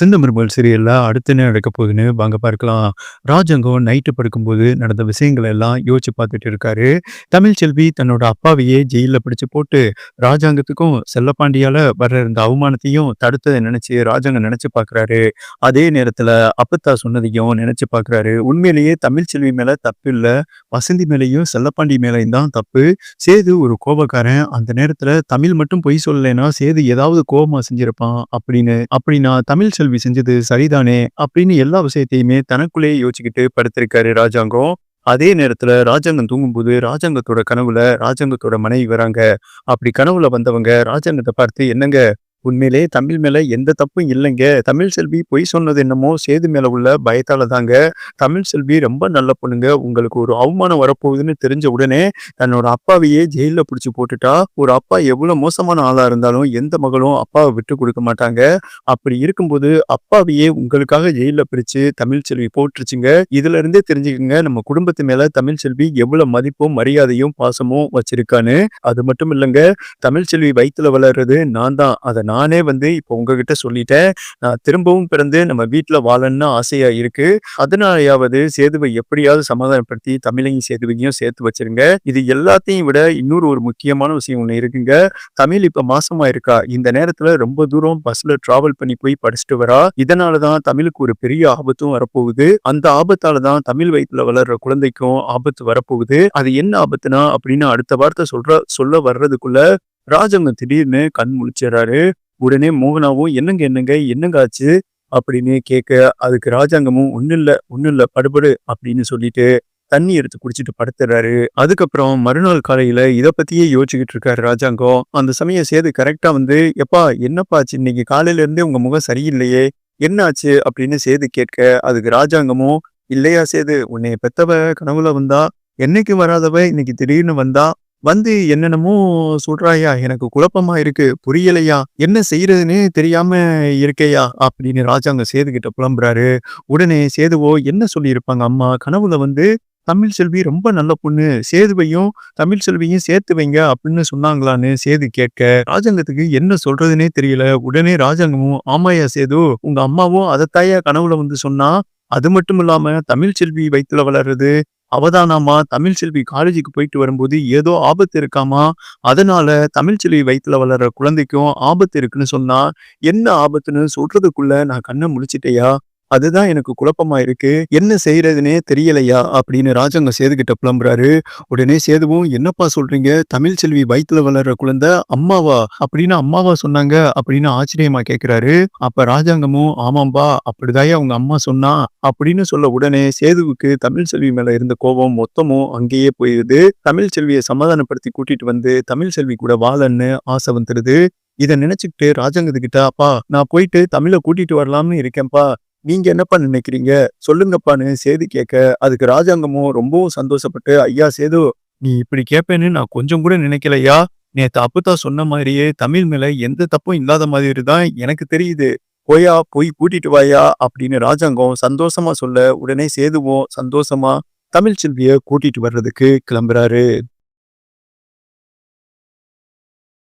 சிந்தமிருமல் சீரியல்ல அடுத்து என்ன நடக்க போகுதுன்னு வாங்க பார்க்கலாம். ராஜங்கம் நைட்டு படுக்கும்போது நடந்த விஷயங்களை எல்லாம் யோசிச்சு பார்த்துட்டு இருக்காரு. தமிழ்ச்செல்வி தன்னோட அப்பாவையே ஜெயில்ல பிடிச்சு போட்டு, ராஜாங்கத்துக்கும் செல்லப்பாண்டியால வர்ற இந்த அவமானத்தையும் தடுத்தத நினைச்சு ராஜாங்கம் நினைச்சு பார்க்குறாரு. அதே நேரத்துல அப்பத்தா சொன்னதையும் நினைச்சு பார்க்குறாரு. உண்மையிலேயே தமிழ் செல்வி மேல தப்பு இல்ல. வசந்தி மேலயும், செல்லப்பாண்டி மேலயும் தான் தப்பு. சேது ஒரு கோபக்காரன். அந்த நேரத்துல தமிழ் மட்டும் பொய் சொல்லலைன்னா, சேது ஏதாவது கோபமா செஞ்சிருப்பான் அப்படின்னு அப்படின்னா தமிழ் தமிழ்ச்செல்வி செஞ்சது சரிதானே அப்படின்னு எல்லா விஷயத்தையுமே தனக்குள்ளேயே யோசிச்சுக்கிட்டு படுத்திருக்காரு ராஜாங்கம். அதே நேரத்துல ராஜாங்கம் தூங்கும்போது, ராஜாங்கத்தோட கனவுல ராஜாங்கத்தோட மனைவி வராங்க. அப்படி கனவுல வந்தவங்க ராஜாங்கத்தை பார்த்து, "என்னங்க உண்மையிலேயே தமிழ் மேல எந்த தப்பும் இல்லைங்க. தமிழ் செல்வி பொய் சொன்னது என்னமோ சேது மேல உள்ள பயத்தால தாங்க. தமிழ்செல்வி ரொம்ப நல்ல பொண்ணுங்க. உங்களுக்கு ஒரு அவமானம் வரப்போகுதுன்னு தெரிஞ்ச உடனே, தன்னோட அப்பாவையே ஜெயில பிடிச்சி போட்டுட்டா. ஒரு அப்பா எவ்வளவு மோசமான ஆளா இருந்தாலும், எந்த மகளும் அப்பாவை விட்டு கொடுக்க மாட்டாங்க. அப்படி இருக்கும்போது, அப்பாவையே உங்களுக்காக ஜெயில்ல பிடிச்சு தமிழ்செல்வி போட்டுருச்சுங்க. இதுல இருந்தே தெரிஞ்சுக்கங்க நம்ம குடும்பத்து மேல தமிழ்செல்வி எவ்வளவு மதிப்பும், மரியாதையும், பாசமும் வச்சிருக்கான்னு. அது மட்டும் இல்லைங்க தமிழ் செல்வி வயிற்றுல வளர்றது நான் தான். அதை நானே வந்து இப்போ உங்ககிட்ட சொல்லிட்டேன். நான் திரும்பவும் பிறந்து நம்ம வீட்டில் வாழணும்னு ஆசையா இருக்கு. அதனாலயாவது சேதுவை எப்படியாவது சமாதானப்படுத்தி தமிழையும், சேதுவையும் சேர்த்து வச்சிருங்க. இது எல்லாத்தையும் விட இன்னொரு ஒரு முக்கியமான விஷயம் ஒன்று இருக்குங்க. தமிழ் இப்போ மாசமா இருக்கா. இந்த நேரத்துல ரொம்ப தூரம் பஸ்ல டிராவல் பண்ணி போய் படிச்சுட்டு வரா. இதனாலதான் தமிழுக்கு ஒரு பெரிய ஆபத்தும் வரப்போகுது. அந்த ஆபத்தால தான் தமிழ் வயிற்றுல வளர்ற குழந்தைக்கும் ஆபத்து வரப்போகுது. அது என்ன ஆபத்துனா அப்படின்னு அடுத்த வார்த்தை சொல்ற சொல்ல வர்றதுக்குள்ள ராஜங்க திடீர்னு கண் முழிச்சிடுறாரு. உடனே மோகனாவும் என்னங்க என்னங்க என்னங்க ஆச்சு அப்படின்னு கேட்க அதுக்கு ராஜாங்கமும் ஒன்றும் இல்ல ஒன்றும் இல்ல படுபடு அப்படின்னு சொல்லிட்டு தண்ணி எடுத்து குடிச்சிட்டு படுத்துறாரு. அதுக்கப்புறம் மறுநாள் காலையில இதை பத்தியே யோசிச்சுக்கிட்டு இருக்காரு ராஜாங்கம். அந்த சமயம் சேது கரெக்டா வந்து, "எப்பா என்னப்பா ஆச்சு? இன்னைக்கு காலையில இருந்தே உங்க முகம் சரியில்லையே. என்ன ஆச்சு?" அப்படின்னு சேது கேட்க அதுக்கு ராஜாங்கமும், "இல்லையா சேது உன்னைய பெத்தவ கனவுல வந்தா. என்னைக்கு வராதவ இன்னைக்கு திடீர்னு வந்தா. வந்து என்னென்னமோ சொல்றாயா எனக்கு குழப்பமா இருக்கு. புரியலையா. என்ன செய்யறதுன்னு தெரியாம இருக்கையா அப்படின்னு ராஜாங்க சேதுகிட்ட புலம்புறாரு. உடனே சேதுவோ என்ன சொல்லியிருப்பாங்க அம்மா? கனவுல வந்து தமிழ் செல்வி ரொம்ப நல்ல பொண்ணு. சேதுவையும், தமிழ் செல்வியும் சேர்த்து வைங்க அப்படின்னு சொன்னாங்களான்னு சேது கேட்க, ராஜாங்கத்துக்கு என்ன சொல்றதுன்னே தெரியல. உடனே ராஜாங்கமும், "ஆமாய்யா சேது. உங்க அம்மாவும் அதத்தாய்யா கனவுல வந்து சொன்னா. அது மட்டும் இல்லாம தமிழ்செல்வி வயிற்றுல வளர்றது அவதானாமா. தமிழ்செல்வி காலேஜுக்கு போயிட்டு வரும்போது ஏதோ ஆபத்து இருக்காமா. அதனால தமிழ்செல்வி வயிற்றுல வளர்ற குழந்தைக்கும் ஆபத்து இருக்குன்னு சொன்னா. என்ன ஆபத்துன்னு சொல்றதுக்குள்ள நான் கண்ணை முடிச்சிட்டேயா அதுதான் எனக்கு குழப்பமா இருக்கு. என்ன செய்யறதுனே தெரியலையா" அப்படின்னு ராஜாங்கம் சேதுகிட்ட புலம்புறாரு. உடனே சேதுவும், "என்னப்பா சொல்றீங்க? தமிழ்செல்வி வயிற்றுல வளர்ற குழந்தை அம்மாவா? அப்படின்னு அம்மாவா சொன்னாங்க?" அப்படின்னு ஆச்சரியமா கேட்கிறாரு. அப்ப ராஜாங்கமும், "ஆமாம்பா. அப்படிதாயே அவங்க அம்மா சொன்னா" அப்படின்னு சொல்ல உடனே சேதுவுக்கு தமிழ்செல்வி மேல இருந்த கோபம் மொத்தமும் அங்கேயே போயிருது. தமிழ்செல்விய சமாதானப்படுத்தி கூட்டிட்டு வந்து தமிழ் செல்வி கூட வாழன்னு ஆசை வந்துருது. இதை நினைச்சுக்கிட்டு ராஜாங்கத்துக்கிட்ட, "அப்பா நான் போயிட்டு தமிழை கூட்டிட்டு வரலாம்னு இருக்கேன்ப்பா. நீங்க என்னப்பா நினைக்கிறீங்க? சொல்லுங்கப்பான்னு" சேது கேட்க அதுக்கு ராஜாங்கமும் ரொம்பவும் சந்தோஷப்பட்டு, "ஐயா சேது நீ இப்படி கேட்பேன்னு நான் கொஞ்சம் கூட நினைக்கலையா. நேத்து அப்பத்தா சொன்ன மாதிரியே தமிழ் மேல எந்த தப்பும் இல்லாத மாதிரி தான் எனக்கு தெரியுது. போயா போய் கூட்டிட்டு வாயா" அப்படின்னு ராஜாங்கம் சந்தோஷமா சொல்ல, உடனே சேதுவும் சந்தோஷமா தமிழ் செல்வியை கூட்டிட்டு வர்றதுக்கு கிளம்புறாரு.